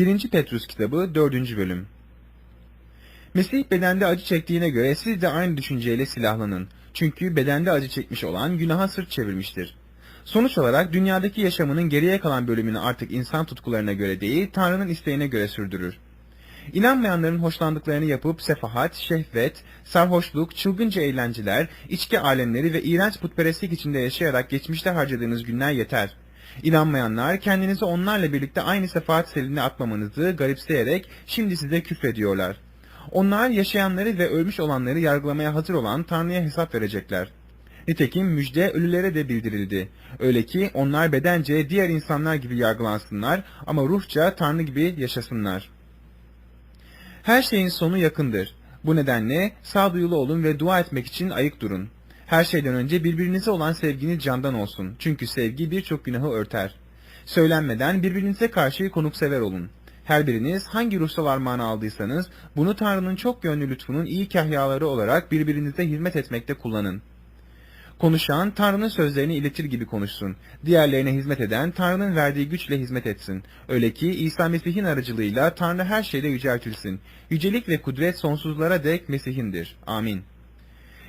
1. Petrus kitabı 4. bölüm Mesih bedende acı çektiğine göre siz de aynı düşünceyle silahlanın. Çünkü bedende acı çekmiş olan günaha sırt çevirmiştir. Sonuç olarak dünyadaki yaşamının geriye kalan bölümünü artık insan tutkularına göre değil, Tanrı'nın isteğine göre sürdürür. İnanmayanların hoşlandıklarını yapıp sefahat, şehvet, sarhoşluk, çılgınca eğlenceler, içki alemleri ve iğrenç putperestlik içinde yaşayarak geçmişte harcadığınız günler yeter. İnanmayanlar kendinizi onlarla birlikte aynı sefahat seline atmamanızı garipseyerek şimdi size küfrediyorlar. Onlar yaşayanları ve ölmüş olanları yargılamaya hazır olan Tanrı'ya hesap verecekler. Nitekim müjde ölülere de bildirildi. Öyle ki onlar bedence diğer insanlar gibi yargılansınlar ama ruhça Tanrı gibi yaşasınlar. Her şeyin sonu yakındır. Bu nedenle sağduyulu olun ve dua etmek için ayık durun. Her şeyden önce birbirinize olan sevginiz candan olsun. Çünkü sevgi birçok günahı örter. Söylenmeden birbirinize karşı konuksever olun. Her biriniz hangi ruhsal armağanı aldıysanız bunu Tanrı'nın çok yönlü lütfunun iyi kahyaları olarak birbirinize hizmet etmekte kullanın. Konuşan Tanrı'nın sözlerini iletir gibi konuşsun. Diğerlerine hizmet eden Tanrı'nın verdiği güçle hizmet etsin. Öyle ki İsa Mesih'in aracılığıyla Tanrı her şeyde yüceltilsin. Yücelik ve kudret sonsuzlara dek Mesih'indir. Amin.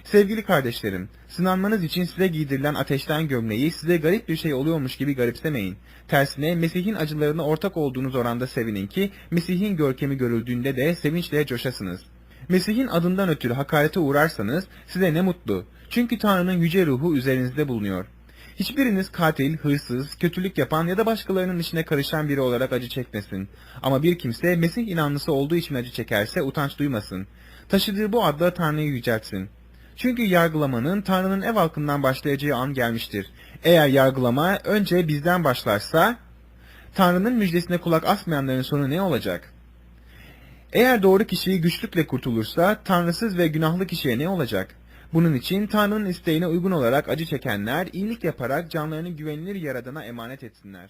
Sevgili kardeşlerim, sınanmanız için size giydirilen ateşten gömleği size garip bir şey oluyormuş gibi garipsemeyin. Tersine Mesih'in acılarına ortak olduğunuz oranda sevinin ki Mesih'in görkemi görüldüğünde de sevinçle coşasınız. Mesih'in adından ötürü hakarete uğrarsanız size ne mutlu. Çünkü Tanrı'nın yüce ruhu üzerinizde bulunuyor. Hiçbiriniz katil, hırsız, kötülük yapan ya da başkalarının işine karışan biri olarak acı çekmesin. Ama bir kimse Mesih inanlısı olduğu için acı çekerse utanç duymasın. Taşıdığı bu adla Tanrı'yı yüceltsin. Çünkü yargılamanın Tanrı'nın ev halkından başlayacağı an gelmiştir. Eğer yargılama önce bizden başlarsa, Tanrı'nın müjdesine kulak asmayanların sonu ne olacak? Eğer doğru kişiyi güçlükle kurtulursa, tanrısız ve günahlı kişiye ne olacak? Bunun için Tanrı'nın isteğine uygun olarak acı çekenler, iyilik yaparak canlarını güvenilir Yaradan'a emanet etsinler.